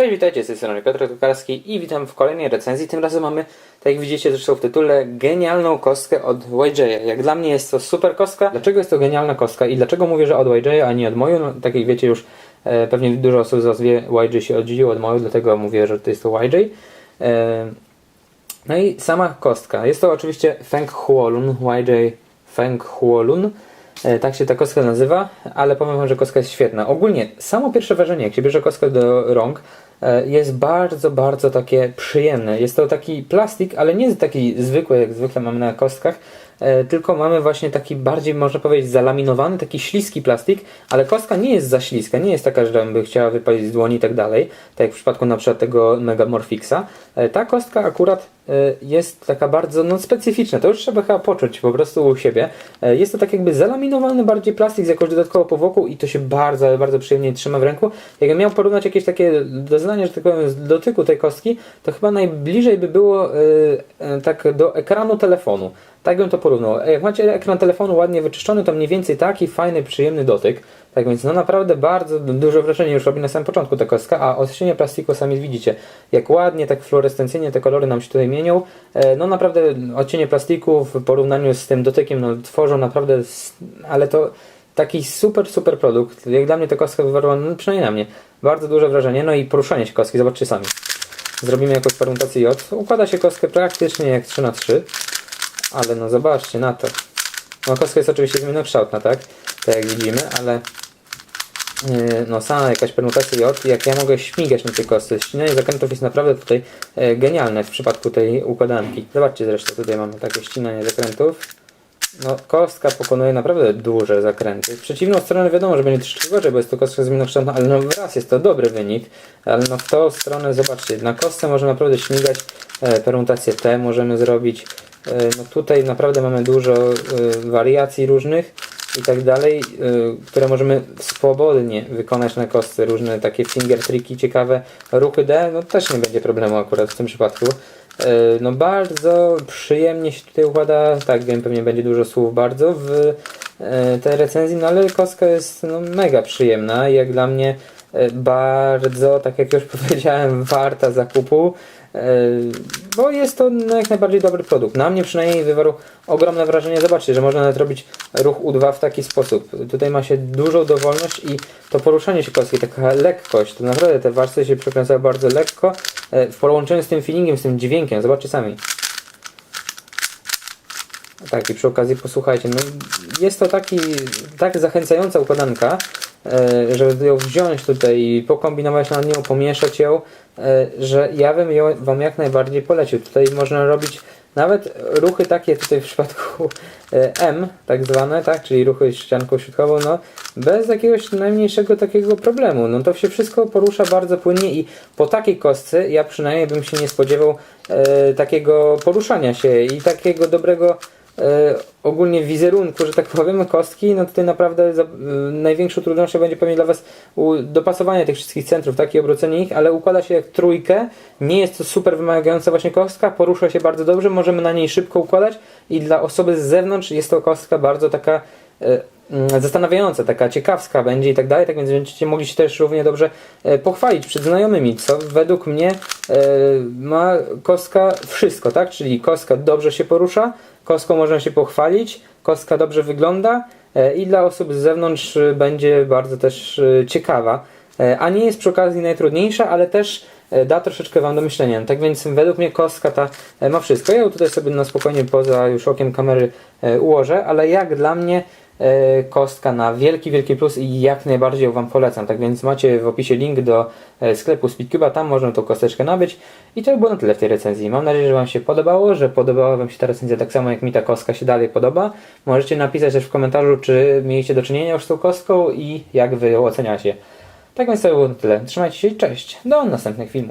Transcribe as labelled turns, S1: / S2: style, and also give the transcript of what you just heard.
S1: Cześć, witajcie, z tej strony Piotr Tukarski i witam w kolejnej recenzji. Tym razem mamy, tak jak widzicie zresztą w tytule, genialną kostkę od YJ. Jak dla mnie jest to super kostka. Dlaczego jest to genialna kostka i dlaczego mówię, że od YJ, a nie od Moju? No, tak jak wiecie już, e, pewnie dużo osób z wie, YJ się oddzielił od Moju, dlatego mówię, że to jest to YJ. E, no i sama kostka. Jest to oczywiście Feng Huolun, YJ Feng Huolun. E, Tak się ta kostka nazywa, ale powiem wam, że kostka jest świetna. Ogólnie samo pierwsze wrażenie, jak się bierze kostkę do rąk, jest bardzo, bardzo takie przyjemne. Jest to taki plastik, ale nie taki zwykły, jak zwykle mamy na kostkach, e, tylko mamy właśnie taki bardziej, można powiedzieć, zalaminowany, taki śliski plastik, ale kostka nie jest za śliska, nie jest taka, że by chciała wypalić z dłoni i tak dalej, tak jak w przypadku na przykład tego Megamorphixa. E, Ta kostka akurat e, jest taka bardzo no, specyficzna, to już trzeba chyba poczuć po prostu u siebie. E, Jest to tak jakby zalaminowany bardziej plastik z jakąś dodatkową powłoką i to się bardzo, bardzo przyjemnie trzyma w ręku. Jakbym miał porównać jakieś takie doznanie, że tak powiem, dotyku tej kostki, to chyba najbliżej by było e, e, tak do ekranu telefonu. Tak bym to porównał. Jak macie ekran telefonu ładnie wyczyszczony, to mniej więcej taki fajny, przyjemny dotyk. Tak więc no naprawdę bardzo dużo wrażenia już robi na samym początku ta kostka, a odcienie plastiku sami widzicie. Jak ładnie, tak fluorescencyjnie te kolory nam się tutaj mienią. E, No naprawdę odcienie plastiku w porównaniu z tym dotykiem no, tworzą naprawdę, ale to taki super, super produkt. Jak dla mnie ta kostka wywarła, no przynajmniej na mnie, bardzo duże wrażenie. No i poruszanie się kostki, zobaczcie sami. Zrobimy jakąś permutację J. Układa się kostkę praktycznie jak 3 na 3 ale no zobaczcie na to. Kostka jest oczywiście zmiennokształtna, tak? Tak jak widzimy, ale yy, no sama jakaś permutacja J, jak ja mogę śmigać na tej kostce. Ścinanie zakrętów jest naprawdę tutaj e, genialne w przypadku tej układanki. Zobaczcie zresztą, tutaj mamy takie ścinanie zakrętów. No, kostka pokonuje naprawdę duże zakręty. W przeciwną stronę wiadomo, że będzie troszeczkę gorzej, bo jest to kostka zmiennokształtna, ale no raz jest to dobry wynik, ale no w tą stronę zobaczcie, na kostce możemy naprawdę śmigać, e, permutację T możemy zrobić, no tutaj naprawdę mamy dużo e, wariacji różnych i tak dalej, e, które możemy swobodnie wykonać na kostce, różne takie finger triki ciekawe, ruchy D, no też nie będzie problemu akurat w tym przypadku. E, No bardzo przyjemnie się tutaj układa, tak wiem, pewnie będzie dużo słów bardzo w e, tej recenzji, no ale kostka jest no, mega przyjemna jak dla mnie e, bardzo, tak jak już powiedziałem, warta zakupu, e, bo jest to no, jak najbardziej dobry produkt. Na mnie przynajmniej wywarł ogromne wrażenie. Zobaczcie, że można nawet robić ruch U2 w taki sposób. Tutaj ma się dużą dowolność i to poruszanie się kostki, taka lekkość, to naprawdę te warstwy się przekręcają bardzo lekko e, w połączeniu z tym feelingiem, z tym dźwiękiem. Zobaczcie sami. Tak, i przy okazji posłuchajcie, no jest to taki, tak zachęcająca układanka, e, żeby ją wziąć tutaj i pokombinować nad nią, pomieszać ją, e, że ja bym ją Wam jak najbardziej polecił. Tutaj można robić nawet ruchy takie tutaj w przypadku e, M, tak zwane, tak, czyli ruchy ścianką środkową, no bez jakiegoś najmniejszego takiego problemu. No to się wszystko porusza bardzo płynnie i po takiej kostce ja przynajmniej bym się nie spodziewał e, takiego poruszania się i takiego dobrego e, ogólnie wizerunku, że tak powiem, kostki, no tutaj naprawdę za, e, największą trudnością będzie pewnie dla Was dopasowanie tych wszystkich centrów, tak i obrócenie ich, ale układa się jak trójkę, nie jest to super wymagająca właśnie kostka, porusza się bardzo dobrze, możemy na niej szybko układać i dla osoby z zewnątrz jest to kostka bardzo taka e, zastanawiająca, taka ciekawska będzie i tak dalej, tak więc będziecie mogli się też równie dobrze e, pochwalić przed znajomymi, co według mnie e, ma kostka wszystko, tak? Czyli kostka dobrze się porusza, kostką można się pochwalić, kostka dobrze wygląda i dla osób z zewnątrz będzie bardzo też ciekawa, a nie jest przy okazji najtrudniejsza, ale też da troszeczkę Wam do myślenia. Tak więc według mnie kostka ta ma wszystko. Ja ją tutaj sobie na spokojnie poza już okiem kamery ułożę, ale jak dla mnie kostka na wielki, wielki plus i jak najbardziej Wam polecam. Tak więc macie w opisie link do e, sklepu Speedcube'a, tam można tą kosteczkę nabyć. I to by było na tyle w tej recenzji. Mam nadzieję, że Wam się podobało, że podobała Wam się ta recenzja tak samo jak mi ta kostka się dalej podoba. Możecie napisać też w komentarzu, czy mieliście do czynienia już z tą kostką i jak Wy ją oceniacie. Tak więc to by było na tyle. Trzymajcie się i cześć. Do następnych filmów.